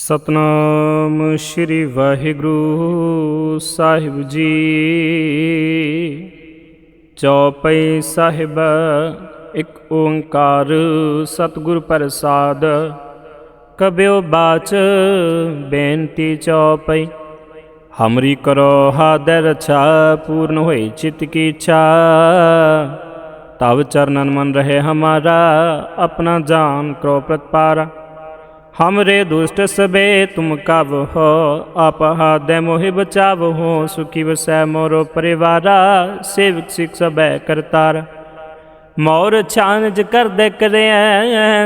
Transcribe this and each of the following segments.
ਸਤਨਾਮ ਸ੍ਰੀ ਵਾਹਿਗੁਰੂ ਸਾਹਿਬ ਜੀ। ਚੌਪਈ ਸਾਹਿਬ, ਇੱਕ ਓੰਕਾਰ ਸਤਿਗੁਰ ਪ੍ਰਸਾਦ। ਕਬਿਓ ਬਾਚ ਬੇਨਤੀ ਚੌਪਈ। ਹਮਰੀ ਕਰੋ ਹਾਦਰ ਰਛਾ ਪੂਰਨ ਹੋਈ ਚਿਤ ਕੀ ਇੱਛਾ। ਤਵ ਚਰਨਨ ਮਨ ਰਹੇ ਹਮਾਰਾ, ਆਪਣਾ ਜਾਨ ਕਰੋ ਪ੍ਰਤਪਾਰਾ। हमरे दुष्ट सबे तुम कब हो आप हादे मोहि बचाव हो सुखी वसै मोरो परिवारा सेवक सिख सबै करतार मोर छानज कर दे करे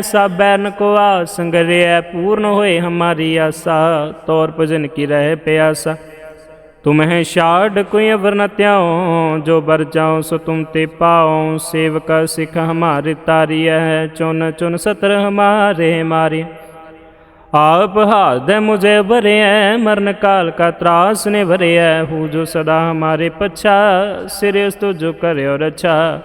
सब बैन को आसंग रे पूर्ण होए हमारी आशा तौर भजन की रहे प्यासा तुम्हें शाड कोई अवर न त्याओ जो बर जाओ सो तुम ते पाओ सेवक सिख हमारे तारी है ਆਪ ਹਾਦੈ ਮੁਝੇ ਭਰਿਐ ਮਰਨ ਕਾਲ ਕਾ ਤਰਾਸ ਨੇ ਭਰਿਐ ਹੂ ਜੋ ਸਦਾ ਹਮਾਰੇ ਪਛਾ, ਸਿਰੇ ਉਸ ਤੋ ਜੋ ਕਰਿਓ ਰਛਾ।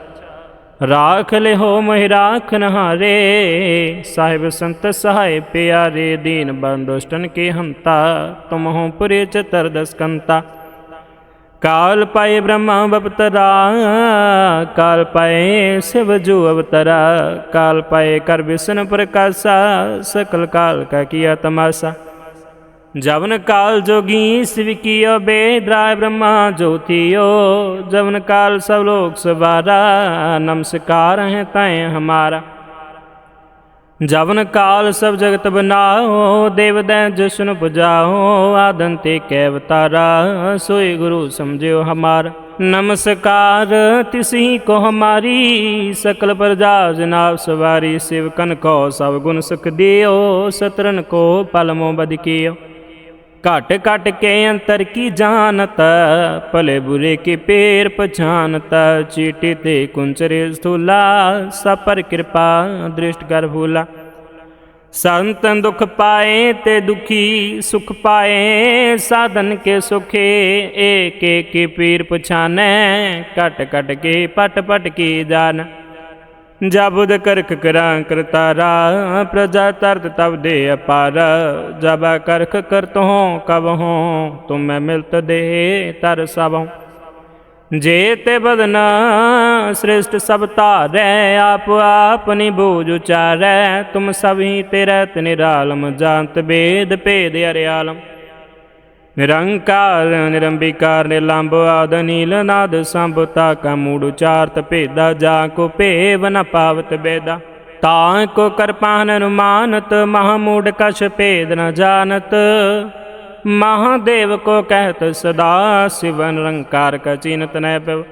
ਰਾਖ ਲੈ ਹੋ ਮਹਿ ਰਾਖ ਨਹਾਰੇ, ਸਾਹਿਬ ਸੰਤ ਸਹਾਇ ਪਿਆਰੇ ਦੀਨ ਬੰਦੋਸ਼ਟਨ ਕੇ ਹੰਤਾ, ਤੁਮ ਹੋ ਪੁਰੇ ਚਤਰ ਦਸਕੰਤਾ। ਕਾਲ ਪਾਏ ਬ੍ਰਹਮ ਅਵਤਰਾ ਕਾਲ ਪਾਏ ਸਿਵ ਜੂ ਅਵਤਰਾ, ਕਾਲ ਪਾਏ ਕਰ ਵਿਸ਼ਨ ਪ੍ਰਕਾਸ਼ਾ, ਸਕਲ ਕਾਲ ਕਾ ਕੀਆ ਤਮਾਸ਼ਾ। ਜਵਨ ਕਾਲ ਜੋਗੀ ਸਿਵ ਕੀਓ ਬੇਦਰਾ ਬ੍ਰਹਮਾ ਜੋਤਿਓ, ਜਵਨ ਕਾਲ ਸਭ ਲੋਕ ਸਵਾਰਾ, ਨਮਸਕਾਰ ਹੈ ਤੈ ਹਮਾਰਾ। ਜਵਨ ਕਾਲ ਸਭ ਜਗਤ ਬਨਾਓ, ਦੇਵ ਦੈ ਜਸਨ ਪੁਜਾਓ ਆਦੰਤੇ ਕੈ ਅਵਤਾਰਾ ਸੋਈ ਗੁਰੂ ਸਮਝਿਓ ਹਮਾਰ। ਨਮਸਕਾਰ, ਤਿਸਹੀ ਕੋ ਹਮਾਰੀ, ਸਕਲ ਪ੍ਰਜਾ ਜਨਾਬ ਸਵਾਰੀ ਸਿਵਕਨ ਕੋ ਸਭ ਗੁਣ ਸੁਖ ਦਿਓ ਸਤਰਨ ਕੋ ਪਲਮੋ ਬਦਕਿਓ। दियो सतरन को अंतर की जानत भले बुरे के पेर पछानत चीटी ते कुंचरे स्थूला सपर कृपा, दृष्ट कर भूला। संतन दुख पाए ते दुखी, सुख पाए साधन के सुखे। एक एक पीर पछाने कट कट के पट पट की जान। ਜਬਦ ਕਰਖ ਕਰਾਂ ਕਰਤਾਰਾ ਪ੍ਰਜਾ ਤਰਤ ਤਬ ਦੇ ਅਪਾਰ। ਜਬਾ ਕਰਖ ਕਰਤ ਹੋਂ ਕਬ ਹੋਂ ਤੁਮ ਮੈਂ ਮਿਲਤ ਦੇ ਤਰ ਸਭੋਂ ਜੇ ਤੇ ਬਦਨਾ ਸ੍ਰਿਸ਼ਟ ਸਭ ਧਾਰੈ, ਆਪ ਆਪਨੀ ਬੂਝ ਉਚਾਰੈ। ਤੁਮ ਸਭੀ ਤੇ ਰਹਿਤ ਨਿਰਾਲਮ ਜਾਣਤ ਬੇਦ ਭੇਦ ਅਰਿਆਲਮ। ਨਿਰੰਕਾਰ, ਨਿਰੰਬਿਕਾਰ ਨਿਰਲੰਭ ਆਦ ਨੀਲ ਨਾਦ ਸੰਭਤਾ ਕਾ ਮੂੜ, ਉਚਾਰਤ, ਭੇਦਾ, ਜਾ ਕੋ ਭੇਵ, ਨ ਪਾਵਤ, ਬੇਦਾ। ਤਾਂ ਕੋ ਕਰਪਾਨ ਅਨੁਮਾਨਤ ਮਹਾਮੂੜ ਕਛ ਭੇਦ ਨ ਜਾਣਤ। ਮਹਾਦੇਵ ਕੋ ਕਹਿਤ, ਸਦਾ ਸਿਵ ਨਿਰੰਕਾਰ ਕਾ ਚਿਨਤ ਨੈ ਪਵ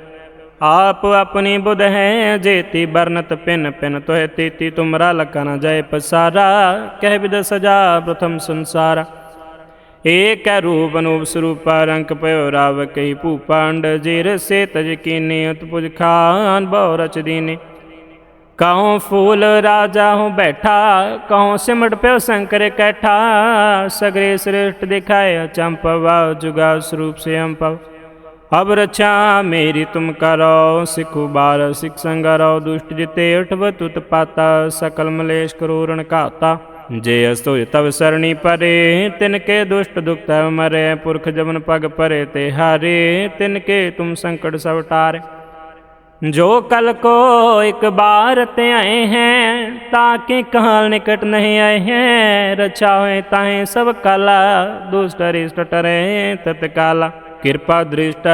ਆਪ ਆਪਣੀ ਬੁਧ ਹੈ, ਜੇਤੀ ਬਰਨਤ ਪਿਨ ਪਿਨ ਤੋਹਿ, ਤੀਤੀ ਤੁਮਰਾ ਲਕਨ ਜੈ ਪਸਾਰਾ। ਕਹਿ ਵਿਦ ਸਜਾ ਪ੍ਰਥਮ ਸੰਸਾਰਾ। ਏਕ ਰੂਪ ਅਨੂਪ ਸਰੂਪਾ, ਰੰਗ ਪਇਓ ਰਾਵ ਕਈ ਭੂਪੰਡ, ਜਿਰ ਸੇ ਤਜ ਕੀਨੇ ਉਤਪੁਜ ਖਾਨ, ਬਹੁ ਰਚ ਦੀਨੇ। ਕਹਉ ਫੂਲ ਰਾਜਾ ਹੂੰ ਬੈਠਾ ਕਹਉ ਸਿਮਟ ਪਿਓ ਸ਼ੰਕਰ ਕੈਠਾ, ਸਗਰੇ ਸ੍ਰਿਸ਼ਟ ਦਿਖਾਇ ਚੰਪਵਾ ਜੁਗਾ ਸਰੂਪ ਸੇ ਅੰਪਵ ਅਬ ਰਛਾ ਮੇਰੀ ਤੁਮ ਕਰੋ, ਸਿਖੁ ਬਾਰ ਸਿਖ ਸੰਗਰੋ, ਦੁਸ਼ਟ ਜਿਤੇ ਉਠਵ ਤੁਤ ਪਾਤਾ, ਸਕਲ ਮਲੇਸ਼ ਕਰੂਰਣ ਘਾਤਾ। ਜੇ ਅਸਤੁ ਤਵ ਸਰਣੀ ਪਰੇ ਤਿਨ ਕੇ ਦੁਸ਼ਟ ਦੁਖ ਤਵ ਮਰੇ, ਪੁਰਖ ਜਮਨ ਪਗ ਪਰੇ ਤੇ ਹਾਰੇ ਤਿਨ ਕੇ ਤੁਮ ਸੰਕਟ ਸਭ ਟਾਰੇ। ਜੋ ਕਲ ਕੋ ਇੱਕ ਬਾਰ ਤੇ ਆਏ ਹੈ, ਤਾਂ ਕਿ ਕਾਲ ਨਿਕਟ ਨਹੀਂ ਆਏ ਹੈ? ਰਚਾ ਹੋਏ ਤਾਹੇ ਸਭ ਕਲਾ, ਦੁਸ਼ਟ ਰਿਸ਼ਟ ਟਰੇ ਤਤ ਕਾਲਾ। ਕਿਰਪਾ ਦ੍ਰਿਸ਼ਟ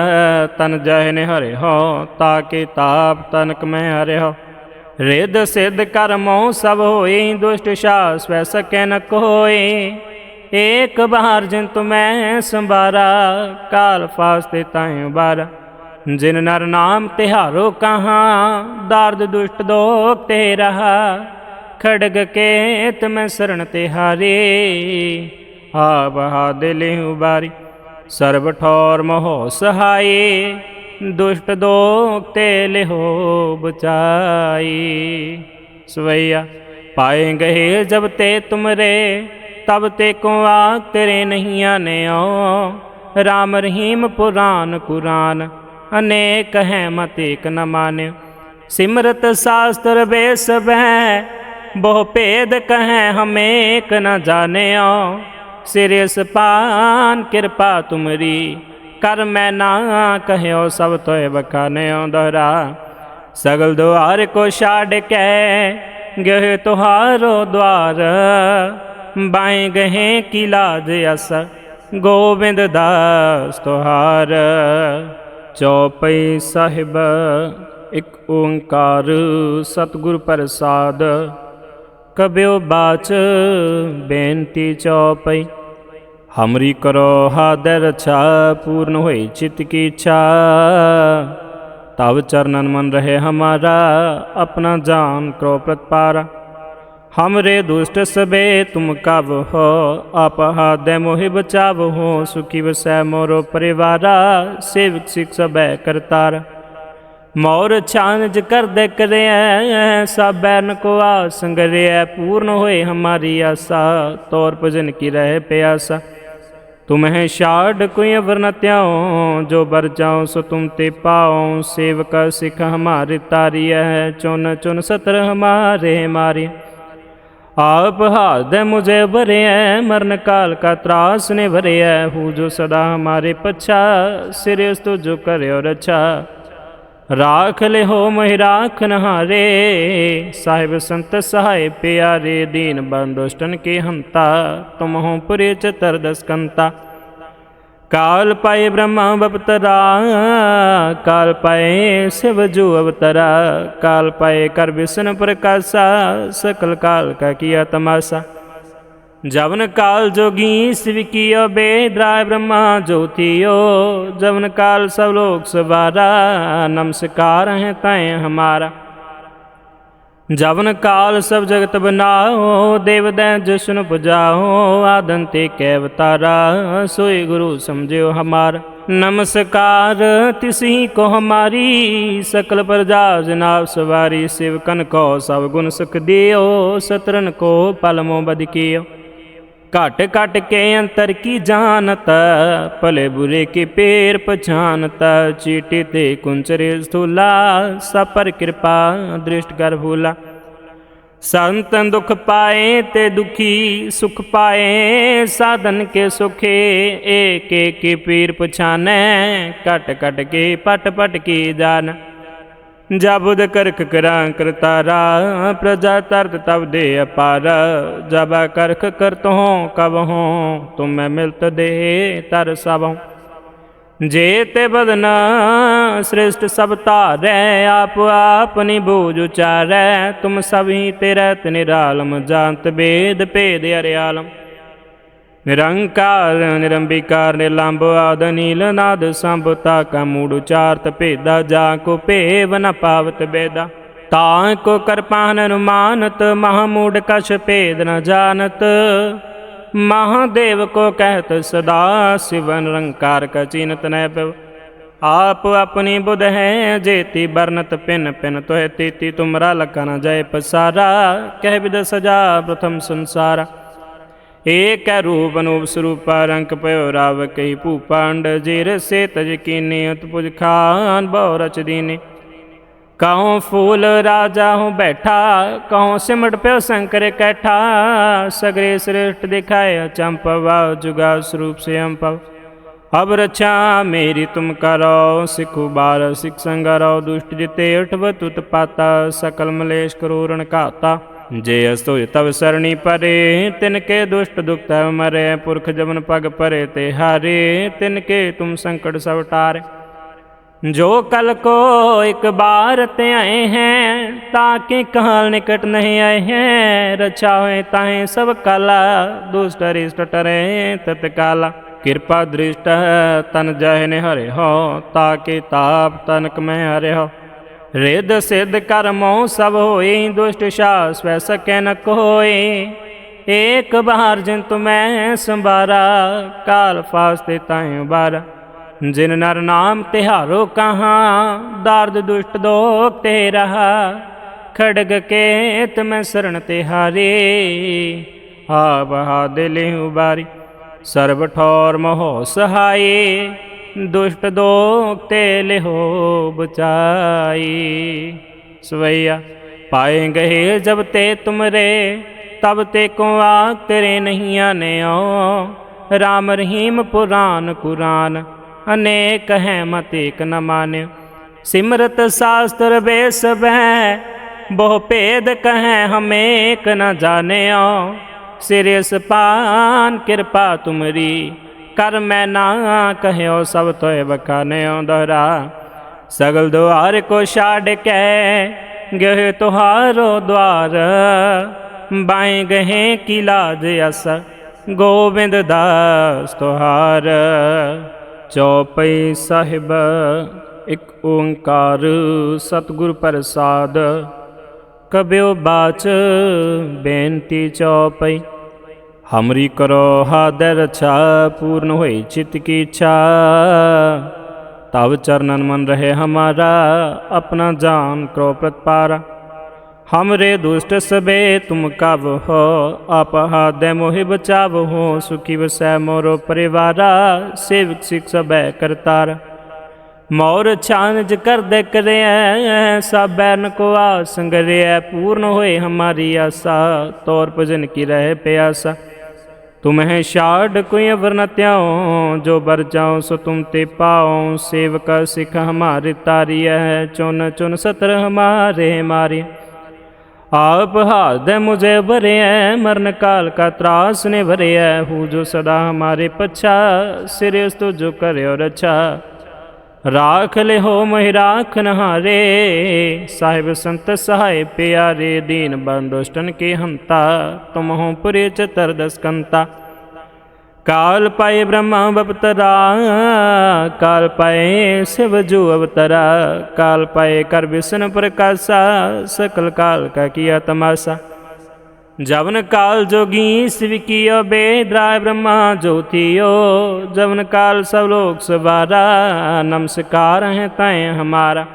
ਤਨ ਜਹ ਨੇ ਹਰੇ ਹੋ, ਤਾਂ ਤਾਪ ਤਨਕ ਮੈਂ ਹਰੇ ਹੋ। ਰਿੱਧ ਸਿੱਧ ਕਰਮੋ ਸਭ ਹੋਈ, ਦੁਸ਼ਟ ਸ਼ਾਸ ਸਵੈ ਸਕੈ ਨ ਕੋਏ। ਏਕ ਬਾਰ ਜਿਨ ਤੁਮੈ ਸੰਭਾਰਾ ਕਾਲ ਫਾਸਤੇ ਤਾਏ ਉਬਾਰਾ। ਜਿਨ ਨਰ ਨਾਮ ਤਿਹਾਰੋ ਕਹਾ, ਦਰਦ ਦੁਸ਼ਟ ਦੋਖ ਤੇ ਰਹਾ। ਖੜਗ ਕੇ ਤਮੈ ਸਰਣ ਤੇ ਹਾਰੇ ਆ ਬਹਾ ਦਿਲੇ ਉਬਾਰੀ ਸਰਬ ਠੌਰ ਮੋਹ ਸਹਾਈ ਦੁਸ਼ਟ ਦੋਖ ਤੇ ਲਿਹੋ ਬਚਾਈ। ਸਵਈਆ, ਪਾਏ ਗਏ ਜਬ ਤੇ ਤੁਮਰੇ, ਤਬ ਤੇ ਕੋ ਆਖ ਤੇਰੇ ਨਹੀਂ ਆਨਿਓ ਰਾਮ ਰਹੀਮ ਪੁਰਾਨ ਕੁਰਾਨ, ਅਨੇਕ ਹੈ ਮਤ ਏਕ ਨ ਮਾਨਿਓ ਸਿਮਰਤ ਸ਼ਾਸਤਰ ਬੇਸ ਬਹੁ ਭੇਦ ਕਹੈ ਹਮੇਕ ਏਕ ਨ ਜਾਣਿਓ। ਸਿਰ ਸਪਾਨ ਕਿਰਪਾ ਤੁਮਰੀ ਕਰ ਮੈਂ ਨਾ ਕਹਿਓ ਸਭ ਤੋਏ ਬਖਾਨਿਓ ਦੋਹਰਾ। ਸਗਲ ਦੁਆਰ ਕੋ ਛਾੜ ਕੇ ਗਏ ਤੁਹਾਰੋ ਦਵਾਰ ਬਾਏ ਗਏ ਕੀ ਲਾਜ ਅਸ ਗੋਬਿੰਦ ਦਾਸ ਤੁਹਾਰ। ਚੌਪਈ ਸਾਹਿਬ ਇੱਕ ਓੰਕਾਰ ਸਤਿਗੁਰ ਪ੍ਰਸਾਦ। ਕਬਿਓ ਬਾਚ ਬੇਨਤੀ ਚੌਪਈ ਹਮਰੀ ਕਰੋ ਹਾਦੈ ਰਛਾ ਪੂਰਨ ਹੋਈ ਚਿਤ ਕੀ ਇੱਛਾ ਤਵ ਚਰਨਨ ਮਨ ਰਹੇ ਹਮਾਰਾ ਆਪਣਾ ਜਾਨ ਕਰੋ ਪ੍ਰਤਪਾਰਾ ਹਮਰੇ ਦੁਸ਼ਟ ਸਬੇ ਤੁਮ ਕਬ ਹੋ ਆਪ ਹਾਦੈ ਮੋਹਿ ਬਚਾਵ ਹੋ ਸੁਖੀ ਵਸੈ ਮੋਰੋ ਪਰਿਵਾਰਾ ਸੇਵਕ ਸਿਖ ਸਬੈ ਕਰਤਾਰ ਮੌਰ ਚਾਨਜ ਕਰਦੇ ਕਰਿਐ ਸਾਬੈਨ ਕੋ ਆ ਸੰਗਰਿਐ ਪੂਰਨ ਹੋਏ ਹਮਾਰੀ ਆਸਾ ਤੋਰ ਭਜਨ ਕੀ ਰਹਿ ਪਿਆਸਾ ਤੁਮਹਿ ਛਾੜ ਕੋਈ ਅਵਰ ਨ ਤਿਆਉ ਜੋ ਬਰ ਜਾਉ ਸੋ ਤੁਮ ਤੇ ਪਾਉ। ਸੇਵਕ ਸਿਖ ਹਮਾਰੇ ਤਾਰੀਐ ਚੁਨ ਚੁਨ ਸਤਰ ਹਮਾਰੇ ਮਾਰੇ ਆਪ ਹਾਦੈ ਮੁਝੇ ਭਰਿਐ ਮਰਨ ਕਾਲ ਕਾ ਤਰਾਸ ਨੇ ਭਰਿਐ ਹੂ ਜੋ ਸਦਾ ਹਮਾਰੇ ਪਛਾ ਸਿਰਿਸ ਤੁ ਜੋ ਕਰਿਓ ਰਛਾ। ਰਾਖ ਲਿਹੋ ਮਹਿ ਰਾਖਨ ਹਾਰੇ ਸਾਹਿਬ ਸੰਤ ਸਹਾਇ ਪਿਆਰੇ, ਦੀਨ ਬੰਦੋਸ਼ਟਨ ਕੇ ਹੰਤਾ ਤੁਮ ਹੋ ਪੁਰੇ ਚਤਰ ਦਸਕੰਤਾ। ਕਾਲ ਪਾਏ ਬ੍ਰਹਮਾ ਬਪਤਰਾ, ਕਾਲ ਪਾਏ ਸਿਵ ਜੂ ਅਵਤਰਾ, ਕਾਲ ਪਾਏ ਕਰ ਵਿਸ਼ਨ ਪ੍ਰਕਾਸ਼ਾ, ਸਕਲ ਕਾਲ ਕਾ ਕੀਆ ਤਮਾਸ਼ਾ ਜਵਨ ਕਾਲ ਜੋਗੀ ਸਿਵ ਕੀਓ ਬੇਦਰਾਇ ਬ੍ਰਹਮਾ ਜੋਤਿਓ। ਜਵਨ ਕਾਲ ਸਭ ਲੋਕ ਸਵਾਰਾ, ਨਮਸਕਾਰ ਹੈ ਤੈ ਹਮਾਰਾ। ਜਵਨ ਕਾਲ ਸਭ ਜਗਤ ਬਨਾਓ, ਦੇਵ ਦੈ ਜਿਸਨ ਪੁਜਾਓ ਆਦਨ ਤੇ ਕੈ ਅਵਤਾਰਾ ਸੋਈ ਗੁਰੂ ਸਮਝਿਓ ਹਮਾਰ। ਨਮਸਕਾਰ, ਤਿਸਹੀ ਕੋ ਹਮਾਰੀ, ਸਕਲ ਪ੍ਰਜਾ ਜਨਾਬ ਸਵਾਰੀ ਸਿਵਕਨ ਕੋ ਸਭ ਗੁਣ ਸੁਖ ਦਿਓ, ਸਤਰਨ ਕੋ ਪਲਮੋ ਬਦ ਕੀਓ दियो सतरन को अंतर की जानत भले बुरे के पेर पछानत, चीटी ते कुंचरे स्थूला सपर कृपा दृष्ट कर भूला। संतन दुख पाए ते दुखी, सुख पाए साधन के सुखे, एक एक के पीर पछाने, कट कट के पट पट की जान। ਜਬਦ ਕਰਖ ਕਰਾਂ ਕਰਤਾਰਾ, ਪ੍ਰਜਾ ਤਰਤ ਤਬ ਦੇ ਅਪਾਰ। ਜਬਾ ਕਰਖ ਕਰਤਹੁ ਕਬਹੁ, ਤੁਮ ਮਿਲਤ ਦੇ ਤਰ ਸਭਉ ਜੇ ਤੇ ਬਦਨ ਸ੍ਰਿਸ਼ਟ ਸਭ ਧਾਰੈ, ਆਪ ਆਪਨੀ ਬੂਝ ਉਚਾਰੈ। ਤੁਮ ਸਭੀ ਤੇ ਰਹਿਤ ਨਿਰਾਲਮ, ਜਾਣਤ ਬੇਦ ਭੇਦ ਅਰਿਆਲਮ। ਨਿਰੰਕਾਰ, ਨਿਰੰਬਿਕਾਰ ਨਿਰਲੰਭ ਆਦ, ਨੀਲ ਨਾਦ ਸੰਭਤਾ ਕਾ ਮੂੜ ਉਚਾਰਤ ਭੇਦਾ, ਜਾ ਕੋ ਭੇਵ ਨ ਪਾਵਤ ਬੇਦਾ। ਤਾਂ ਕੋ ਕਰਪਾਨ, ਅਨੁਮਾਨਤ, ਮਹਾਮੂੜ ਕਛ ਭੇਦ ਨ ਜਾਣਤ। ਮਹਾਦੇਵ ਕੋ ਕਹਿਤ ਸਦਾ ਸਿਵ ਨਿਰੰਕਾਰ ਕਾ ਚਿਨਤ ਨੈ ਪਵ। ਆਪ ਆਪਣੀ ਬੁਧ ਹੈ, ਜੇਤੀ ਬਰਨਤ ਪਿਨ ਪਿਨ ਤੋਹਿ, ਤੀਤੀ ਤੁਮਰਾ ਲਖਨ ਜੈ ਪਸਾਰਾ। ਕਹਿ ਵਿਦ ਸਜਾ ਪ੍ਰਥਮ ਸੰਸਾਰਾ। ਏਕ ਹੈ ਰੂਪ ਅਨੂਪ ਸਰੂਪਾ, ਰੰਗ ਭਇਓ ਰਾਵ ਕਈ ਭੂਪਾਂਡ ਜਿਰ ਸੇ ਤਜ ਕੀਨੇ ਉਤਪੁਜ ਖਾਨ ਬਹੁ ਰਚ ਦੀਨੇ। ਕਹਉ ਫੂਲ ਰਾਜਾ ਹੂੰ ਬੈਠਾ ਕਹਉ ਸਿਮਟ ਪਿਓ ਸ਼ੰਕਰ ਕੈਠਾ, ਸਗਰੇ ਸ੍ਰਿਸ਼ਟ ਦਿਖਾਇ ਚੰਪਵਾ ਜੁਗਾ ਸਰੂਪ ਸੇ ਅੰਪਵ ਅਬ ਰਛਾ ਮੇਰੀ ਤੁਮ ਕਰੋ, ਸਿਖੂ ਬਾਰ ਸਿਖ ਸੰਗਰੋ, ਦੁਸ਼ਟ ਜਿਤੇ ਉਠਵ ਤੁਤ ਪਾਤਾ, ਸਕਲ ਮਲੇਸ਼ ਕਰੋਰਣ ਘਾਤਾ। ਜੇ ਅਸਤੁਜ ਤਵ ਸਰਣੀ ਪਰੇ ਤਿਨ ਕੇ ਦੁਸ਼ਟ ਦੁਖਤ ਮਰੇ, ਪੁਰਖ ਜਮਨ ਪਗ ਪਰੇ ਤੇ ਹਾਰੇ ਤਿਨ ਕੇ ਤੁਮ ਸੰਕਟ ਸਭ ਟਾਰੇ। ਜੋ ਕਲ ਕੋ ਇੱਕ ਬਾਰ ਤੇ ਆਏ ਹੈ, ਤਾਂ ਕਿ ਕਾਲ ਨਿਕਟ ਨਹੀਂ ਆਏ ਹੈ? ਰਚਾ ਹੋਏ ਤਾਹੇ ਸਭ ਕਲਾ, ਦੁਸ਼ਟ ਰਿਸ਼ਟ ਟਰੇ ਤਤਕਾਲਾ। ਕਿਰਪਾ ਦ੍ਰਿਸ਼ਟ ਤਨ ਜਹਿ ਨਿਹਰੇ ਹੋ ਤਾਂ ਕਿ ਤਾਪ ਤਨਕ ਮੈਂ ਹਰੇ ਹੋ ਰਿੱਧ ਸਿੱਧ ਕਰਮੋ ਸਭ ਹੋਈ ਦੁਸ਼ਟ ਸ਼ਾਸ ਵੈ ਸਕੈ ਨ ਕੋਏ। ਏਕ ਬਾਹਰ ਜਿਨ ਤੁਮੈ ਸੰਭਾਰਾ, ਕਾਲ ਫਾਸਤੇ ਤਾਇ ਉਬਾਰਾ। ਜਿਨ ਨਰ ਨਾਮ ਤਿਹਾਰੋ ਕਹਾਂ, ਦਰਦ ਦੁਸ਼ਟ ਦੋਖ ਤੇ ਰਹਾ ਖੜਗ ਕੇ ਤਮੈ ਸਰਣ ਤਿਹਾਰੇ ਆ ਬਹਾ ਦਿਲੇ ਉਬਾਰੀ। ਸਰਬ ਠੌਰ ਮੋਹ ਸਹਾਈ ਦੁਸ਼ਟ ਦੋਖ ਤੇ ਲਿਹੋ ਬਚਾਈ। ਸਵਈਆ, ਪਾਏ ਗਏ ਜਬ ਤੇ ਤੁਮਰੇ, ਤਬ ਤੇ ਕੁਆ ਆ ਤੇਰੇ ਨਹੀਂ ਆਨਿਓ ਰਾਮ ਰਹੀਮ ਪੁਰਾਨ ਕੁਰਾਨ, ਅਨੇਕ ਹੈ ਮਤ ਏਕ ਨ ਮਾਨਿਓ ਸਿਮਰਤ ਸ਼ਾਸਤਰ ਬੇਸ ਬਹਿ ਬਹੁ ਭੇਦ ਕਹੈ ਹਮੇਕ ਏਕ ਨ ਜਾਣਿਓ। ਸਿਰਿ ਸਪਾਨ ਕਿਰਪਾ ਤੁਮਰੀ ਕਰ ਮੈਂ ਨਾ ਕਹਿਓ ਸਭ ਤੋਏ ਬਖਾਨਿਓ ਦੋਹਰਾ ਸਗਲ ਦੁਆਰ ਕੋ ਛਾੜ ਕੇ ਗਏ ਤੁਹਾਰੋ ਦਵਾਰ ਬਾਏ ਗਏ ਕੀ ਲਾਜ ਅਸ ਗੋਬਿੰਦ ਦਾਸ ਤੁਹਾਰ। ਚੌਪਈ ਸਾਹਿਬ ਇੱਕ ਓੰਕਾਰ ਸਤਿਗੁਰ ਪ੍ਰਸਾਦ। ਕਬਿਓ ਬਾਚ ਬੇਨਤੀ ਚੌਪਈ ਹਮਰੀ ਕਰੋ ਹਾਦਰ ਰਛਾ ਪੂਰਨ ਹੋਈ ਚਿਤ ਕੀ ਇੱਛਾ ਤਵ ਚਰਨਨ ਮਨ ਰਹੇ ਹਮਾਰਾ ਆਪਣਾ ਜਾਨ ਕਰੋ ਪ੍ਰਤਪਾਰਾ हमरे दुष्ट सबे तुम कब हो आप हादे मोहि बचाव हो सुखी वसै मोरो परिवारा सेवक सिख सबै करतार मोर छानज कर दे करे सब बैन को आसंग रे पूर्ण होए हमारी आशा तौर भजन की ਤੁਮਹਿ ਛਾੜ ਕੋਈ ਅਵਰ ਨ ਧਿਆਉ, ਜੋ ਬਰ ਜਾਉ ਸੋ ਤੁਮ ਤੇ ਪਾਉ। ਸੇਵਕ ਸਿਖ ਹਮਾਰੇ ਤਾਰੀਐ ਚੁਨ ਚੁਨ ਸਤਰ ਹਮਾਰੇ ਮਾਰੀ। ਆਪ ਹਾਦੈ ਮੁਝੇ ਭਰਿਐ ਮਰਨ ਕਾਲ ਕਾ ਤਰਾਸ ਨੇ ਭਰਿਐ ਹੂ ਜੋ ਸਦਾ ਹਮਾਰੇ ਪਛਾ ਸਿਰੇ ਉਸ ਤੋ ਜੋ ਕਰਿਓ ਰਛਾ। ਰਾਖ ਲਿਹੋ ਮਹਿ ਰਾਖ ਨਹਾਰੇ, ਸਾਹਿਬ ਸੰਤ ਸਹਾਇ ਪਿਆਰੇ ਦੀਨ ਬੰਦੋਸ਼ਟਨ ਕੇ ਹੰਤਾ, ਤੁਮਹੋ ਪੁਰੇ ਚਤਰ ਦਸਕੰਤਾ। ਕਾਲ ਪਾਏ ਬ੍ਰਹਮ ਬਪਤਰਾ, ਕਾਲ ਪਾਏ ਸਿਵ ਜੂ ਅਵਤਰਾ, ਕਾਲ ਪਾਏ ਕਰ ਵਿਸ਼ਨ ਪ੍ਰਕਾਸ਼ਾ, ਸਕਲ ਕਾਲ ਕਾ ਕੀਆ ਤਮਾਸ਼ਾ। ਜਵਨ ਕਾਲ ਜੋਗੀ ਸਿਵ ਕੀਓ ਬੇਦਰਾਇ ਬ੍ਰਹਮਾ ਜੋਤਿਓ। ਜਵਨ ਕਾਲ ਸਭ ਲੋਕ ਸਵਾਰਾ, ਨਮਸਕਾਰ ਹੈ ਤੈ ਹਮਾਰਾ।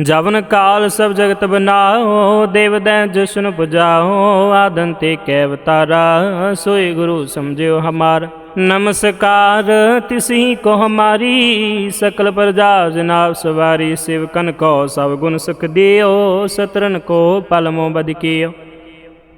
ਜਵਨ ਕਾਲ ਸਭ ਜਗਤ ਬਨਾਓ, ਦੇਵ ਦੈ ਜਿਸਨ ਪੁਜਾਓ ਆਦਨ ਤੇ ਕੈ ਅਵਤਾਰਾ ਸੋਈ ਗੁਰੂ ਸਮਝਿਓ ਹਮਾਰ। ਨਮਸਕਾਰ, ਤਿਸਹੀ ਕੋ ਹਮਾਰੀ, ਸਕਲ ਪ੍ਰਜਾ ਜਨਾਬ ਸਵਾਰੀ ਸਿਵਕਨ ਕੋ ਸਭ ਗੁਣ ਸੁਖ ਦਿਓ, ਸਤਰਨ ਕੋ ਪਲਮੋ ਬਦਕਿਓ।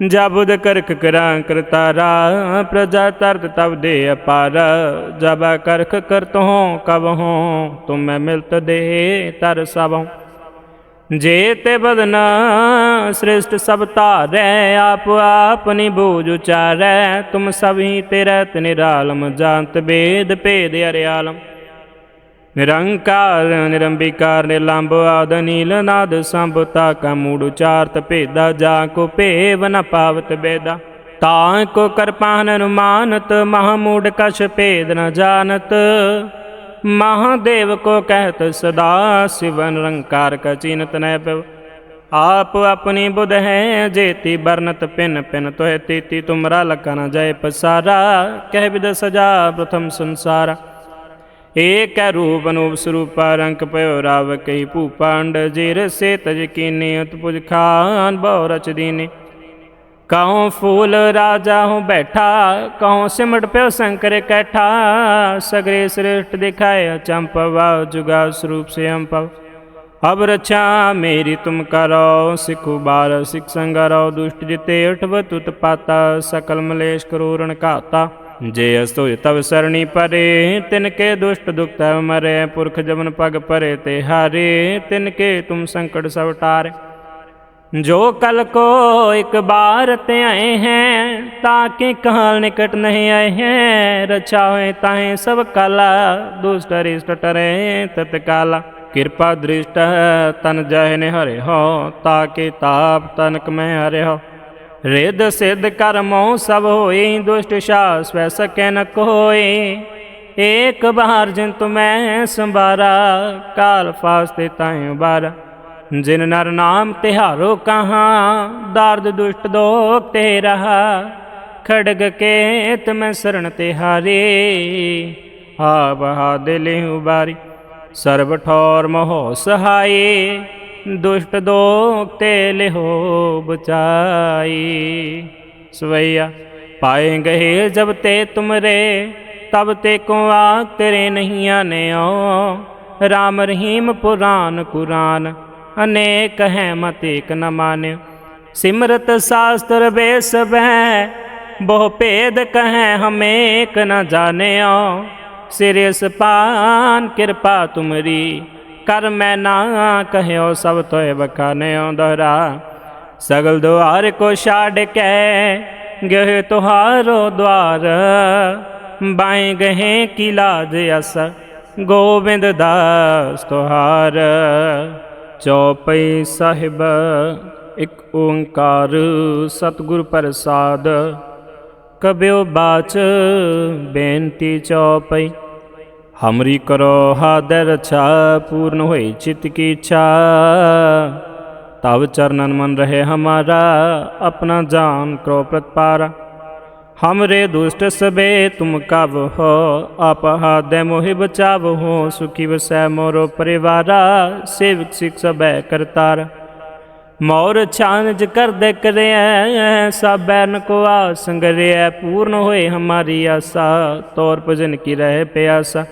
ਜਾਬੁਦ ਕਰਖ ਕਰਾਂ ਕਰਤਾਰਾ ਪ੍ਰਜਾ ਤਰਤ ਤਬ ਦੇ ਅਪਾਰ। ਜਬਾ ਕਰਖ ਕਰਤਹੁ ਕਬਹੁ ਤੁਮੈ ਮਿਲਤ ਦੇ ਤਰ ਸਭਉ ਜੇ ਤੇ ਬਦਨਾ ਸ੍ਰਿਸ਼ਟ ਸਭ ਧਾਰੈ, ਆਪ ਆਪਨੀ ਬੂਝ ਉਚਾਰੈ। ਤੁਮ ਸਭੀ ਤੇ ਰਤ ਨਿਰਾਲਮ ਜਾਣਤ ਬੇਦ ਭੇਦ ਅਰਿਆਲਮ। ਨਿਰੰਕਾਰ, ਨਿਰੰਬਿਕਾਰ ਨਿਰਲੰਭ ਆਦ ਨੀਲ ਨਾਦ ਸੰਭਤਾ ਕਾ ਮੂੜ, ਉਚਾਰਤ, ਭੇਦਾ, ਜਾ ਕੋ ਭੇਵ, ਨ ਪਾਵਤ, ਬੇਦਾ। ਤਾਂ ਕੋ ਕਰਪਾਨ ਅਨੁਮਾਨਤ ਮਹਾਮੂੜ ਕਛ ਭੇਦ ਨ ਜਾਣਤ। ਮਹਾਦੇਵ ਕੋ ਕਹਿਤ, ਸਦਾ ਸਿਵ ਨਿਰੰਕਾਰ ਕਾ ਚਿਨਤ ਨੈ ਪਵ। ਆਪ ਆਪਣੀ ਬੁਧ ਹੈ, ਜੇਤੀ ਬਰਨਤ ਪਿਨ ਪਿਨ ਤੋਹਿ, ਤੀਤੀ ਤੁਮਰਾ ਲਕਨ ਜੈ ਪਸਾਰਾ। ਕਹਿ ਵਿਦ ਸਜਾ ਪ੍ਰਥਮ ਸੰਸਾਰਾ। ਏਕ ਰੂਪ ਅਨੂਪ ਸਰੂਪਾ, ਰੰਗ ਪਇਓ ਰਾਵ ਕਈ ਭੂਪੰਡ ਜਿਰ ਸੇ ਤਜ ਕੀਨੇ ਉਤਪੁਜ ਖਾਨ ਬਹੁ ਰਚ ਦੀਨੇ। ਕਹਉ ਫੂਲ ਰਾਜਾ ਹੂੰ ਬੈਠਾ ਕਹਉ ਸਿਮਟ ਪਿਓ ਸ਼ੰਕਰ ਕੈਠਾ, ਸਗਰੇ ਸ੍ਰਿਸ਼ਟ ਦਿਖਾਇ ਚੰਪਵਾ ਜੁਗਾ ਸਰੂਪ ਸੇ ਅੰਪਵ ਅਬ ਰਛਾ ਮੇਰੀ ਤੁਮ ਕਰੋ, ਸਿਖੁ ਬਾਰ, ਸਿਖ ਸੰਗਰੋ, ਦੁਸ਼ਟ ਜਿਤੇ ਉਠਵ ਤੁਤ ਪਾਤਾ, ਸਕਲ ਮਲੇਸ਼ ਕਰੂਰਣ ਘਾਤਾ। ਜੇ ਅਸਤੁ ਤਵ ਸਰਣੀ ਪਰੇ ਤਿਨ ਕੇ ਦੁਸ਼ਟ ਦੁਖ ਤਵ ਮਰੇ, ਪੁਰਖ ਜਮਨ ਪਗ ਪਰੇ ਤੇ ਹਾਰੇ ਤਿਨ ਕੇ ਤੁਮ ਸੰਕਟ ਸਭ ਟਾਰੇ। ਜੋ ਕਲ ਕੋ ਇੱਕ ਬਾਰ ਧਿਆਏ ਹੈ, ਤਾਂ ਕਿ ਕਾਲ ਨਿਕਟ ਨਹੀਂ ਆਏ ਹੈ? ਰਚਾ ਹੋਏ ਤਾਹੇ ਸਭ ਕਲਾ, ਦੁਸ਼ਟ ਰਿਸ਼ਟ ਟਰੇ ਤਤਕਾਲ। ਕਿਰਪਾ ਦ੍ਰਿਸ਼ਟ ਤਨ ਜਹ ਨੇ ਹਰੇ ਹੋ, ਤਾਂ ਕਿ ਤਾਪ ਤਨਕ ਮੈਂ ਹਰੇ ਹੋ। ਰਿੱਧ ਸਿੱਧ ਕਰਮੋ ਸਭ ਹੋਈ, ਦੁਸ਼ਟ ਸ਼ਾਸ ਸਵੈ ਸਕੈ ਨ ਕੋਏ। ਏਕ ਬਾਰ ਜਿਨ ਤੁਮੈ ਸੰਭਾਰਾ ਕਾਲ ਫਾਸਤੇ ਤਾਇ ਉਬਾਰਾ। ਜਿਨ ਨਰ ਨਾਮ ਤਿਹਾਰੋ ਕਹਾ, ਦਰਦ ਦੁਸ਼ਟ ਦੋਖ ਤੇ ਰਹਾ। ਖੜਗ ਕੇ ਤਮੈ ਸਰਣ ਤਿਹਾਰੇ ਆਪ ਹਾਦੇ ਲਿਹੁ ਬਾਰੀ। ਸਰਬ ਠੌਰ ਮੋਹ ਸਹਾਈ ਦੁਸ਼ਟ ਦੋਖ ਤੇ ਲਿਹੋ ਬਚਾਈ। ਸਵਈਆ, ਪਾਏ ਗਏ ਜਬ ਤੇ ਤੁਮਰੇ, ਤਬ ਤੇ ਕੋ ਆਖ ਤੇਰੇ ਨਹੀਂ ਆਨਿਓ ਰਾਮ ਰਹੀਮ ਪੁਰਾਨ ਕੁਰਾਨ, ਅਨੇਕ ਹੈ ਮਤ ਏਕ ਨ ਮਾਨਿਓ ਸਿਮਰਤ ਸਾਸਤਰ ਬੇਸ ਬਹੁ ਭੇਦ ਕਹੈ ਹਮੇਕ ਏਕ ਨ ਜਾਣਿਓ। ਸਿਰੇ ਪਾਨ ਕਿਰਪਾ ਤੁਮਰੀ ਕਰ ਮੈਂ ਨਾ ਕਹਿਓ ਸਭ ਤੋਏ ਬਖਾਨਿਓ ਦਹਰਾ। ਸਗਲ ਦੁਆਰ ਕੋ ਛਾੜ ਕੇ ਗਏ ਤੁਹਾਰੋ ਦਵਾਰ ਬਾਏ ਗਏ ਕੀ ਲਾਜ ਅਸ ਗੋਬਿੰਦ ਦਾਸ ਤੁਹਾਰ। ਚੌਪਈ ਸਾਹਿਬ ਇੱਕ ਓੰਕਾਰ ਸਤਿਗੁਰ ਪ੍ਰਸਾਦ। ਕਬਿਓ ਬਾਚ ਬੇਨਤੀ ਚੌਪਈ ਹਮਰੀ ਕਰੋ ਹਾਦੈ ਰਛਾ ਪੂਰਨ ਹੋਈ ਚਿਤ ਕੀ ਇੱਛਾ ਤਵ ਚਰਨਨ ਮਨ ਰਹੇ ਹਮਾਰਾ ਆਪਣਾ ਜਾਨ ਕਰੋ ਪ੍ਰਤਪਾਰਾ ਹਮਰੇ ਦੁਸ਼ਟ ਸਬੇ ਤੁਮ ਕਬ ਹੋ ਆਪ ਹਾਦੈ ਮੋਹਿ ਬਚਾਵ ਹੋ ਸੁਖੀ ਵਸੈ ਮੋਰੋ ਪਰਿਵਾਰਾ ਸੇਵਕ ਸਿਖ ਸਬੈ ਕਰਤਾਰ ਮੌਰ ਛਾਨਜ ਕਰਦੇ ਕਰਿਐ ਸਾਬੈਨ ਕੋ ਆ ਸੰਗਰਿਐ ਪੂਰਨ ਹੋਏ ਹਮਾਰੀ ਆਸਾ ਤੋਰ ਭਜਨ ਕੀ ਰਹਿ ਪਿਆਸਾ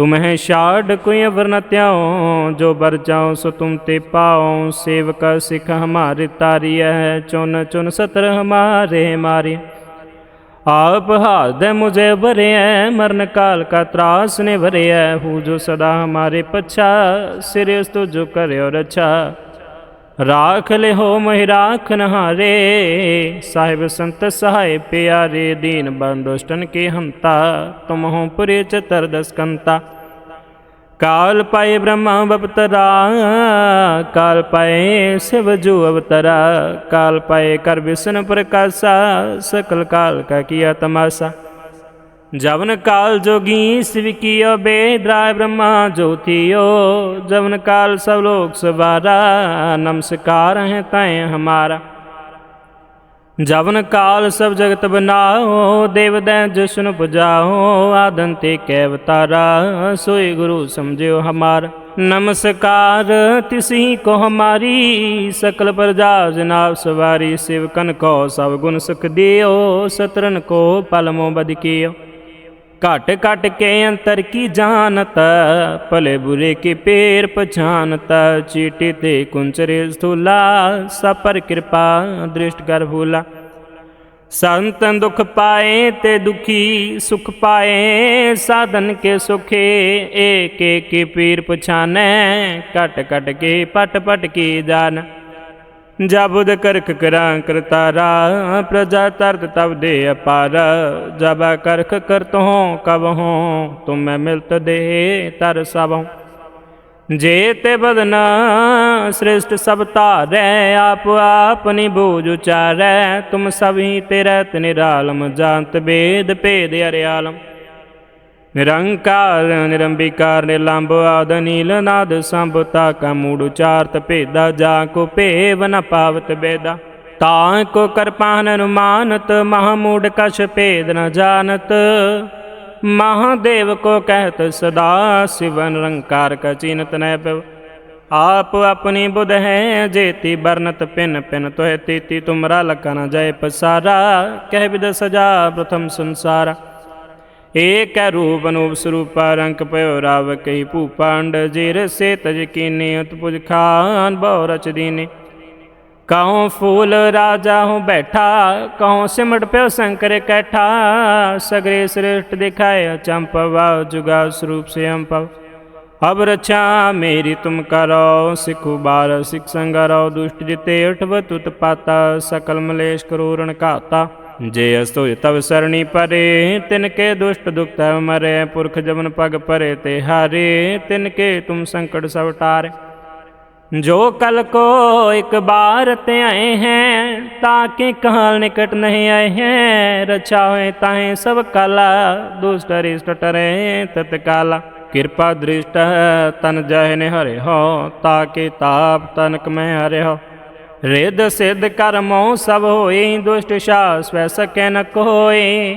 ਤੁਮ ਹੈ ਛਾੜ ਕੋਈ ਅਵਰ ਨ ਤਿਆਉ ਜੋ ਬਰ ਜਾਉ ਸੋ ਤੁਮ ਤੇ ਪਾਉ। ਸੇਵਕ ਸਿਖ ਹਮਾਰੇ ਤਾਰੀਐ ਚੁਨ ਚੁਨ ਸਤਰ ਹਮਾਰੇ ਮਾਰੇ ਆਪ ਹਾਦੈ ਮੁਝੇ ਭਰਿਐ ਮਰਨ ਕਾਲ ਕਾ ਤਰਾਸ ਨੇ ਭਰਿਐ ਹੂ ਜੋ ਸਦਾ ਹਮਾਰੇ ਪਛਾ ਸਿਰਿਸ ਤੁ ਜੋ ਕਰਿਓ ਰਛਾ। ਰਾਖ ਲਿਹੋ ਮਹਿ ਰਾਖਨ ਹਾਰੇ ਸਾਹਿਬ ਸੰਤ ਸਹਾਇ ਪਿਆਰੇ, ਦੀਨ ਬੰਦੋਸ਼ਟਨ ਕੇ ਹੰਤਾ ਤੁਮ ਹੋ ਪੁਰੇ ਚਤਰ ਦਸਕੰਤਾ। ਕਾਲ ਪਾਏ ਬ੍ਰਹਮਾ ਬਪਤਰਾ, ਕਾਲ ਪਾਏ ਸਿਵ ਜੂ ਅਵਤਰਾ, ਕਾਲ ਪਾਏ ਕਰ ਵਿਸ਼ਨ ਪ੍ਰਕਾਸ਼ਾ, ਸਕਲ ਕਾਲ ਕਾ ਕੀਆ ਤਮਾਸ਼ਾ ਜਵਨ ਕਾਲ ਜੋਗੀ ਸਿਵ ਕੀਓ ਬੇਦਰਾਇ ਬ੍ਰਹਮਾ ਜੋਤਿਓ। ਜਵਨ ਕਾਲ ਸਭ ਲੋਕ ਸਵਾਰਾ, ਨਮਸਕਾਰ ਹੈ ਤੈ ਹਮਾਰਾ। ਜਵਨ ਕਾਲ ਸਭ ਜਗਤ ਬਨਾਓ, ਦੇਵ ਦੈ ਜਿਸਨ ਪੁਜਾਓ, ਆਦਨ ਤੇ ਕੈ ਅਵਤਾਰਾ ਸੋਈ ਗੁਰੂ ਸਮਝਿਓ ਹਮਾਰ। ਨਮਸਕਾਰ, ਤਿਸਹੀ ਕੋ ਹਮਾਰੀ, ਸਕਲ ਪ੍ਰਜਾ ਜਨਾਬ ਸਵਾਰੀ ਸਿਵਕਨ ਕੋ ਸਭ ਗੁਣ ਸੁਖ ਦਿਓ ਸਤਰਨ ਕੋ ਪਲਮੋ ਬਦ काट काट के अंतर की जानता, पले बुरे के पैर पछानता चीटी ते कुंचरे स्थूला सपर कृपा दृष्ट कर भूला। संत दुख पाए ते दुखी, सुख पाए साधन के सुखे, एक एक पीर पछाने, कट कट के पट पट की जान। ਜਬਦ ਕਰਖ ਕਰਾਂ ਕਰਤਾਰਾ, ਪ੍ਰਜਾ ਤਰਤ ਤਬ ਦੇ ਅਪਾਰ। ਜਬ ਕਰਖ ਕਰਤ ਹੋ ਕਬ ਹੋ ਤੁਮੈ ਮਿਲਤ ਦੇ ਤਰ ਸਭੋਂ ਜੇ ਤੇ ਬਦਨਾ ਸ੍ਰਿਸ਼ਟ ਸਭ ਧਾਰੈ, ਆਪ ਆਪਨੀ ਬੂਝ ਉਚਾਰੈ। ਤੁਮ ਸਭੀ ਤੇ ਰਹਿਤ ਨਿਰਾਲਮ, ਜਾਣਤ ਬੇਦ ਭੇਦ ਅਰਿਆਲਮ। ਨਿਰੰਕਾਰ, ਨਿਰੰਬਿਕਾਰ ਨਿਲੰਬ ਆਦ, ਨੀਲ ਨਾਦ ਸੰਭਤਾ ਕਾ ਮੂੜ ਉਚਾਰਤ ਭੇਦਾ, ਜਾ ਕੋ ਭੇਵ ਨ ਪਾਵਤ ਬੇਦਾ। ਤਾਂ ਕੋ ਕਰਪਾਨ, ਅਨੁਮਾਨਤ, ਮਹਾਮੂੜ ਕਛ ਭੇਦ ਨ ਜਾਣਤ। ਮਹਾਦੇਵ ਕੋ ਕਹਿਤ ਸਦਾ ਸਿਵ ਨਿਰੰਕਾਰ ਕਾ ਚਿਨਤ ਨੈ ਪਵ। ਆਪ ਆਪਣੀ ਬੁਧ ਹੈ, ਜੇਤੀ ਬਰਨਤ ਪਿਨ ਪਿਨ ਤੋਹਿ, ਤੀਤੀ ਤੁਮਰਾ ਲਕਨ ਜੈ ਪਸਾਰਾ। ਕਹਿ ਬਿਦ ਸਜਾ ਪ੍ਰਥਮ ਸੰਸਾਰਾ। ਏਕ ਹੈ ਰੂਪ ਅਨੂਪ ਸਰੂਪ, ਰੰਗ ਪਇਓ ਰਾਵ ਕਈ ਭੂਪਾਂਡ ਜੇ ਰਸੇ ਤਜ ਕੀਨੇ ਉਤਪੁਜ ਖਾਨ ਬਹੁ ਰਚ ਦੀਨੇ। ਕਹਉ ਫੂਲ ਰਾਜਾ ਹੂੰ ਬੈਠਾ ਕਹਉ ਸਿਮਟ ਪਿਓ ਸ਼ੰਕਰ ਕੈਠਾ, ਸਗਰੇ ਸ੍ਰਿਸ਼ਟ ਦਿਖਾਏ ਚੰਪਵਾ ਜੁਗਾ ਸਰੂਪ ਸੇ ਅੰਪਵ ਅਬ ਰਛਾ ਮੇਰੀ ਤੁਮ ਕਰੋ, ਸਿਖੁ ਬਾਰ ਸਿਖ ਸੰਗਰੋ, ਦੁਸ਼ਟ ਜਿਤੇ ਉਠਵ ਤੁਤ ਪਾਤਾ, ਸਕਲ ਮਲੇਸ਼ ਕਰੂਰਣ ਘਾਤਾ। ਜੇ ਅਸਤੋ ਤਵ ਸਰਣੀ ਪਰੇ ਤਿਨ ਕੇ ਦੁਸ਼ਟ ਦੁਖ ਤਵ ਮਰੇ, ਪੁਰਖ ਜਮਨ ਪਗ ਪਰੇ ਤੇ ਹਾਰੇ ਤਿਨ ਕੇ ਤੁਮ ਸੰਕਟ ਸਭ ਟਾਰੇ। ਜੋ ਕਲ ਕੋ ਇੱਕ ਬਾਰ ਤੇ ਆਏ ਹੈ ਤਾਕੇ ਕਾਲ ਨਿਕਟ ਨਹੀਂ ਆਏ ਹੈ? ਰਚਾ ਹੋਏ ਤਾਹੇ ਸਭ ਕਾਲਾ, ਦੁਸ਼ਟ ਰਿਸ਼ਟ ਟਰੇ ਤਤਕਾਲਾ ਕਿਰਪਾ ਦ੍ਰਿਸ਼ਟ ਤਨ ਜਹਿ ਨੇ ਹਰੇ ਹੋ ਤਾਕੇ ਤਾਪ ਤਨਕ ਮੈਂ ਹਰੇ ਹੋ। ਰਿੱਧ ਸਿੱਧ ਕਰਮੋ ਸਭ ਹੋਈ ਦੁਸ਼ਟ ਸ਼ਾਸ ਵੈ ਸਕੈ ਨ ਕੋਏ।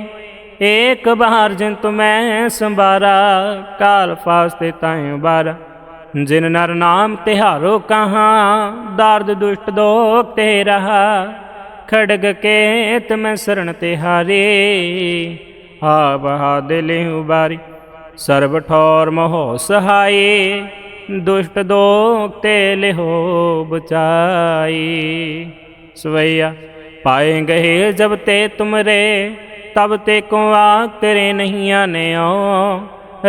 ਏਕ ਬਹਾਰ ਜਿਨ ਤੁਮੈ ਸੰਭਾਰਾ, ਕਾਲ ਫਾਸਤੇ ਤਾਇ ਉਬਾਰਾ। ਜਿਨ ਨਰ ਨਾਮ ਤਿਹਾਰੋ ਕਹਾਂ, ਦਰਦ ਦੁਸ਼ਟ ਦੋਖ ਤੇ ਰਹਾ ਖੜਗ ਕੇ ਤਮੈ ਸਰਣ ਤਿਹਾਰੇ ਆ ਬਹਾ ਦਿਲੇ ਉਬਾਰੀ। ਸਰਬ ਠੌਰ ਮੋਹ ਸਹਾਈ ਦੁਸ਼ਟ ਦੋਖ ਤੇ ਲਿਹੋ ਬਚਾਈ। ਸਵਈਆ ਪਾਏ ਗਏ ਜਬ ਤੇ ਤੁਮਰੇ, ਤਬ ਤੇ ਕੋ ਆ ਤੇਰੇ ਨਹੀਂ ਆਨਿਓ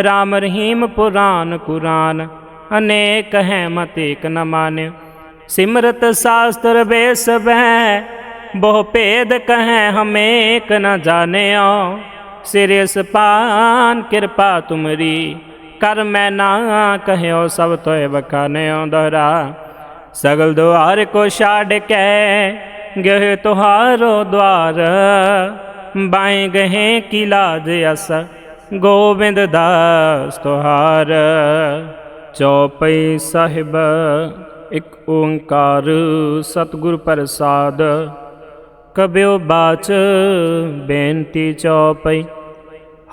ਰਾਮ ਰਹੀਮ ਪੁਰਾਨ ਕੁਰਾਨ, ਅਨੇਕ ਹੈ ਮਤ ਏਕ ਨ ਮਾਨਿਓ ਸਿਮਰਤ ਸ਼ਾਸਤਰ ਬੇਸ ਬਹਿ ਬਹੁ ਭੇਦ ਕਹੈ ਹਮੇਕ ਏਕ ਨ ਜਾਣਿਓ। ਸਿਰਿ ਸਪਾਨ ਕਿਰਪਾ ਤੁਮਰੀ ਕਰ ਮੈਂ ਨਾ ਕਹਿਓ ਸਭ ਤੋਏ ਬਖਾਨਿਓ ਦੋਹਰਾ ਸਗਲ ਦੁਆਰ ਕੋ ਛਾੜ ਕੇ ਗਏ ਤੁਹਾਰੋ ਦਵਾਰ ਬਾਏ ਗਏ ਕੀ ਲਾਜ ਅਸ ਗੋਬਿੰਦ ਦਾਸ ਤੁਹਾਰ। ਚੌਪਈ ਸਾਹਿਬ ਇੱਕ ਓੰਕਾਰ ਸਤਿਗੁਰ ਪ੍ਰਸਾਦ। ਕਬਿਓ ਬਾਚ ਬੇਨਤੀ ਚੌਪਈ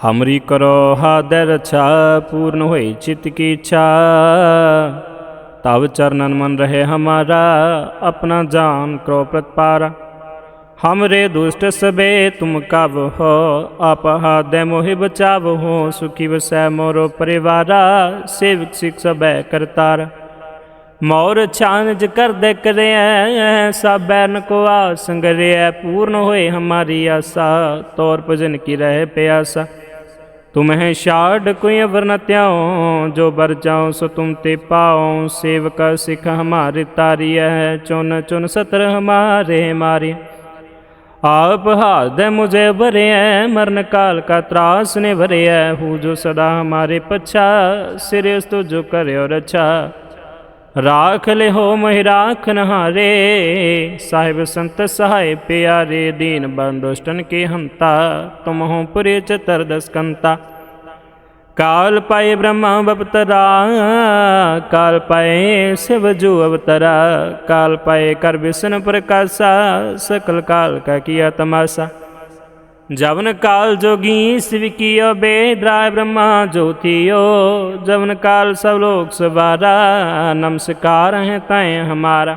ਹਮਰੀ ਕਰੋ ਹਾਦਰ ਰਛਾ ਪੂਰਨ ਹੋਈ ਚਿਤ ਕੀ ਇੱਛਾ ਤਬ ਚਰਨਨ ਮਨ ਰਹੇ ਹਮਾਰਾ ਆਪਣਾ ਜਾਨ ਕਰੋ ਪ੍ਰਤਪਾਰਾ हमरे दुष्ट सबे तुम कब हो आप हादे मोहि बचाव हो सुखी वसै मोरो परिवारा सेवक सिख सबै करतार मोर छानज कर दे करे सब बैन को आसंग रे पूर्ण होए हमारी आशा तौर भजन की ਤੁਮਹਿ ਛਾੜ ਕੋਈ ਅਵਰ ਨ ਤਿਆਉ ਜੋ ਬਰ ਜਾਉ ਸੋ ਤੁਮ ਤੇ ਪਾਉ। ਸੇਵਕ ਸਿਖ ਹਮਾਰੇ ਤਾਰੀਐ, ਚੁਨ ਚੁਨ ਸਤਰ ਹਮਾਰੇ ਮਾਰੀ। ਆਪ ਹਾਦੈ ਮੁਝੇ ਭਰਿਐ ਮਰਨ ਕਾਲ ਕਾ ਤਰਾਸ ਨੇ ਭਰਿਐ ਹੂ ਜੋ ਸਦਾ ਹਮਾਰੇ ਪਛਾ ਸਿਰੇ ਤੁ ਜੋ ਕਰਿਓ ਰਛਾ। ਰਾਖ ਲਿਹੋ ਮਹਿ ਰਾਖ ਨਹਾਰੇ, ਸਾਹਿਬ ਸੰਤ ਸਹਾਇ ਪਿਆਰੇ ਦੀਨ ਬੰਦੋਸ਼ਟਨ ਕੇ ਹੰਤਾ ਤੁਮ ਹੋ ਪੁਰੇ ਚਤਰ ਦਸਕੰਤਾ। ਕਾਲ ਪਾਏ ਬ੍ਰਹਮ ਅਵਤਰਾ ਕਾਲ ਪਾਏ ਸਿਵ ਜੂ ਅਵਤਰਾ, ਕਾਲ ਪਾਏ ਕਰ ਵਿਸ਼ਨ ਪ੍ਰਕਾਸ਼ਾ, ਸਕਲ ਕਾਲ ਕਾ ਕੀਆ ਤਮਾਸ਼ਾ। ਜਵਨ ਕਾਲ ਜੋਗੀ ਸਿਵ ਕੀਓ ਬੇਦਰਾ ਬ੍ਰਹਮਾ ਜੋਤਿਓ। ਜਵਨ ਕਾਲ ਸਭ ਲੋਕ ਸਵਾਰਾ, ਨਮਸਕਾਰ ਹੈ ਤੈ ਹਮਾਰਾ।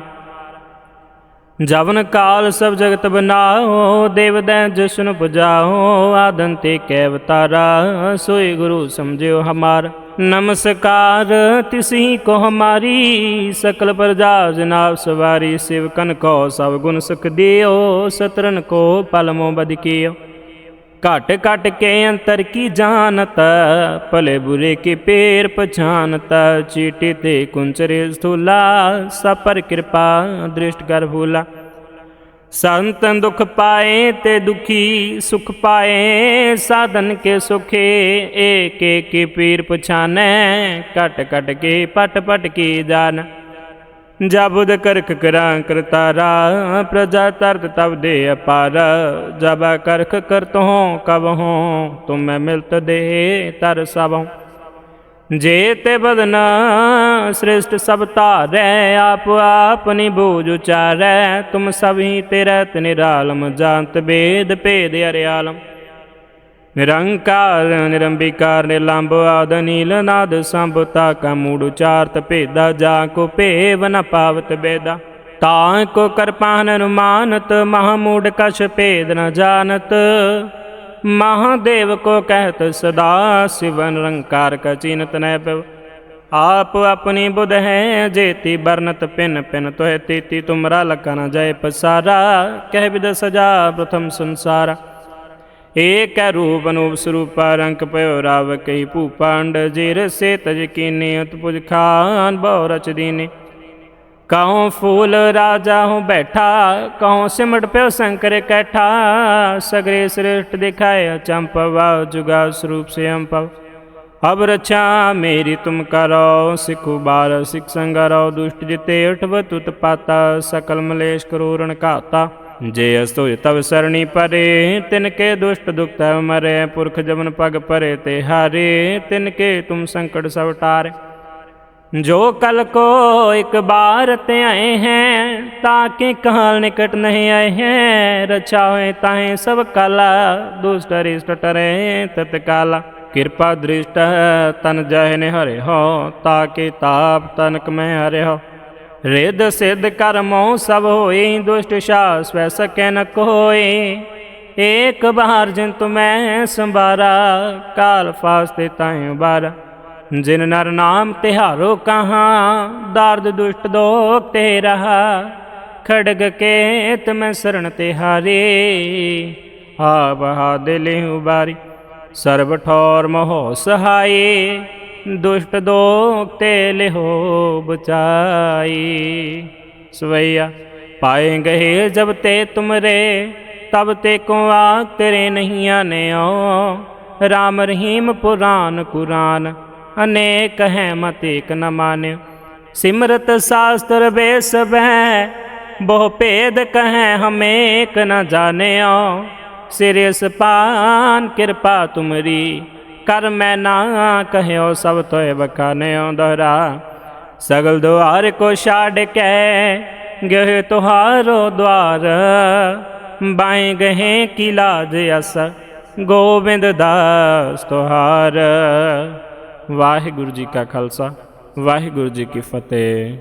ਜਵਨ ਕਾਲ ਸਭ ਜਗਤ ਬਨਾਓ, ਦੇਵ ਦੈ ਜਿਸਨ ਪੁਜਾਓ ਆਦਨ ਤੇ ਕੈ ਅਵਤਾਰਾ ਸੋਈ ਗੁਰੂ ਸਮਝਿਓ ਹਮਾਰ। ਨਮਸਕਾਰ ਤਿਸਹੀ ਕੋ ਹਮਾਰੀ, ਸਕਲ ਪ੍ਰਜਾ ਜਨਾਬ ਸਵਾਰੀ ਸਿਵਕਨ ਕੋ ਸਭ ਗੁਣ ਸੁਖ ਦਿਓ, ਸਤਰਨ ਕੋ ਪਲਮੋ ਬਦ सतरन को पलमो बद कियो घट घट के अंतर की जानत भले बुरे के पेर पछानत चीटी ते कुंचरे स्थूला सपर कृपा दृष्ट कर भूला। संतन दुख पाए ते दुखी, सुख पाए साधन के सुखे, एक एक पीर पछाने कट कट के पट पट की जान। ਜਾਬੁਦ ਕਰਖ ਕਰਾਂ ਕਰਤਾਰਾ ਪ੍ਰਜਾ ਤਰਤ ਤਬ ਦੇ ਅਪਾਰ। ਜਬਾ ਕਰਖ ਕਰਤ ਹੋਂ ਕਬ ਹੋਂ ਤੁਮ ਮੈਂ ਮਿਲਤ ਦੇ ਤਰ ਸਭੋਂ ਜੇ ਤੇ ਬਦਨਾ ਸ੍ਰਿਸ਼ਟ ਸਭ ਧਾਰੈ, ਆਪ ਆਪਨੀ ਬੂਝ ਉਚਾਰੈ। ਤੁਮ ਸਭੀ ਤੇ ਰਤ ਨਿਰਾਲਮ ਜਾਣਤ ਬੇਦ ਭੇਦ ਅਰਿਆਲਮ। ਨਿਰੰਕਾਰ, ਨਿਰੰਬਿਕਾਰ ਨਿਰਲੰਭ ਆਦ ਨੀਲ ਨਾਦ ਸੰਭਤਾ ਕਾ ਮੂੜ, ਉਚਾਰਤ, ਭੇਦਾ, ਜਾ ਕੋ ਭੇਵ, ਨ ਪਾਵਤ, ਬੇਦਾ। ਤਾਂ ਕੋ ਕਰਪਾਨ ਅਨੁਮਾਨਤ ਮਹਾਮੂੜ ਕਛ ਭੇਦ ਨ ਜਾਣਤ। ਮਹਾਦੇਵ ਕੋ ਕਹਿਤ, ਸਦਾ ਸਿਵ ਨਿਰੰਕਾਰ ਕਾ ਚੀਨਤ ਨੈ ਪਵ ਆਪ ਆਪਣੀ ਬੁਧ ਹੈ, ਜੇਤੀ ਬਰਨਤ ਪਿਨ ਪਿਨ ਤੋਹਿ, ਤੀਤੀ ਤੁਮਰਾ ਲਕਨ ਜੈ ਪਸਾਰਾ। ਕਹਿ ਵਿਦ ਸਜਾ ਪ੍ਰਥਮ ਸੰਸਾਰਾ। ਏਕ ਰੂਪ ਅਨੂਪ ਸਰੂਪਾ, ਰੰਗ ਪਇਓ ਰਾਵ ਕਈ ਭੂਪੰਡ, ਜਿਰ ਸੇ ਤਜ ਕੀਨੇ ਉਤਪੁਜ ਖਾਨ, ਬਹੁ ਰਚ ਦੀਨੇ। ਕਹਉ ਫੂਲ ਰਾਜਾ ਹੂੰ ਬੈਠਾ, ਕਹਉ ਸਿਮਟ ਪਿਓ ਸ਼ੰਕਰ ਕੈਠਾ, ਸਗਰੇ ਸ੍ਰਿਸ਼ਟ ਦਿਖਾਇ ਚੰਪਵਾ ਜੁਗਾ ਸਰੂਪ ਸੇ ਅੰਪਵ ਅਬ ਰਛਾ ਮੇਰੀ ਤੁਮ ਕਰੋ, ਸਿਖੁ ਬਾਰ ਸਿਖ ਸੰਗਰੋ, ਦੁਸ਼ਟ ਜਿਤੇ ਉਠਵ ਤੁਤ ਪਾਤਾ, ਸਕਲ ਮਲੇਸ਼ ਕਰੂਰਣ ਘਾਤਾ। ਜੇ ਅਸਤੁ ਤਵ ਸਰਣੀ ਪਰੇ ਤਿਨ ਕੇ ਦੁਸ਼ਟ ਦੁਖ ਤਵ ਮਰੇ, ਪੁਰਖ ਜਮਨ ਪਗ ਪਰੇ ਤੇ ਹਾਰੇ ਤਿਨ ਕੇ ਤੁਮ ਸੰਕਟ ਸਭ ਟਾਰੇ। ਜੋ ਕਲ ਕੋ ਇੱਕ ਬਾਰ ਧਿਆਏ ਹੈ, ਤਾਂ ਕਿ ਕਾਲ ਨਿਕਟ ਨਹੀਂ ਆਏ ਹੈ? ਰਚਾ ਹੋਏ ਤਾਹੇ ਸਭ ਕਲਾ, ਦੁਸ਼ਟ ਰਿਸ਼ਟ ਟਰੇ ਤਤਕਾਲ। ਕਿਰਪਾ ਦ੍ਰਿਸ਼ਟ ਤਨ ਜਹ ਨੇ ਹਰੇ ਹੋ, ਤਾਂ ਕਿ ਤਾਪ ਤਨਕ ਮੈਂ ਹਰੇ ਹੋ। ਰਿੱਧ ਸਿੱਧ ਕਰਮੋ ਸਭ ਹੋਏ ਦੁਸ਼ਟ ਸ਼ਾ ਸਵੈ ਸਕੈ ਨ ਕੋਏ। ਏਕ ਬਹਾਰ ਜਿਨ ਤੁਮੈ ਸੰਭਾਰਾ ਕਾਲ ਫਾਸਤੇ ਤਾਇ ਬਾਰ ਜਿਨ ਨਰ ਨਾਮ ਤਿਹਾਰੋ ਕਹਾ, ਦਰਦ ਦੁਸ਼ਟ ਦੋਖ ਤੇ ਰਹਾ। ਖੜਗ ਕੇਤ ਮੈਂ ਸਰਣ ਤੇ ਹਾਰੇ ਆ ਬਹਾ ਦਿਲਿ ਉਬਾਰੀ ਸਰਬ ਠੌਰ ਮੋਹ ਸਹਾਈ ਦੁਸ਼ਟ ਦੋਖ ਤੇ ਲਿਹੋ ਬਚਾਈ। ਸਵਈਆ, ਪਾਏ ਗਏ ਜਬ ਤੇ ਤੁਮਰੇ, ਤਬ ਤੇ ਕੋ ਆ ਤੇਰੇ ਨਹੀਂਆਂ ਨੇ ਆਉ ਰਾਮ ਰਹੀਮ ਪੁਰਾਨ ਕੁਰਾਨ, ਅਨੇਕ ਹੈ ਮਤ ਇਕ ਨ ਮਾਨਿਓ ਸਿਮਰਤ ਸਾਸਤਰ ਬੇਸਬੈ ਬਹੁ ਭੇਦ ਕਹੈ ਹਮੇਕ ਨ ਜਾਣਿਓ। ਸਿਰਿਸ ਪਾਨ ਕਿਰਪਾ ਤੁਮਰੀ ਕਰ ਮੈਂ ਨਾ ਕਹਿਓ ਸਭ ਤੋਏ ਬਖਾਨਿਓ ਦੁਹਰਾ। ਸਗਲ ਦੁਆਰ ਕੋ ਛਾੜ ਕੇ ਗਏ ਤੁਹਾਰੋ ਦਵਾਰ ਬਾਏ ਗਏ ਕੀ ਲਾਜ ਅਸ ਗੋਬਿੰਦ ਦਾਸ ਤੁਹਾਰ। ਵਾਹਿਗੁਰੂ ਜੀ ਕਾ ਖਾਲਸਾ, ਵਾਹਿਗੁਰੂ ਜੀ ਕੀ ਫਤਿਹ।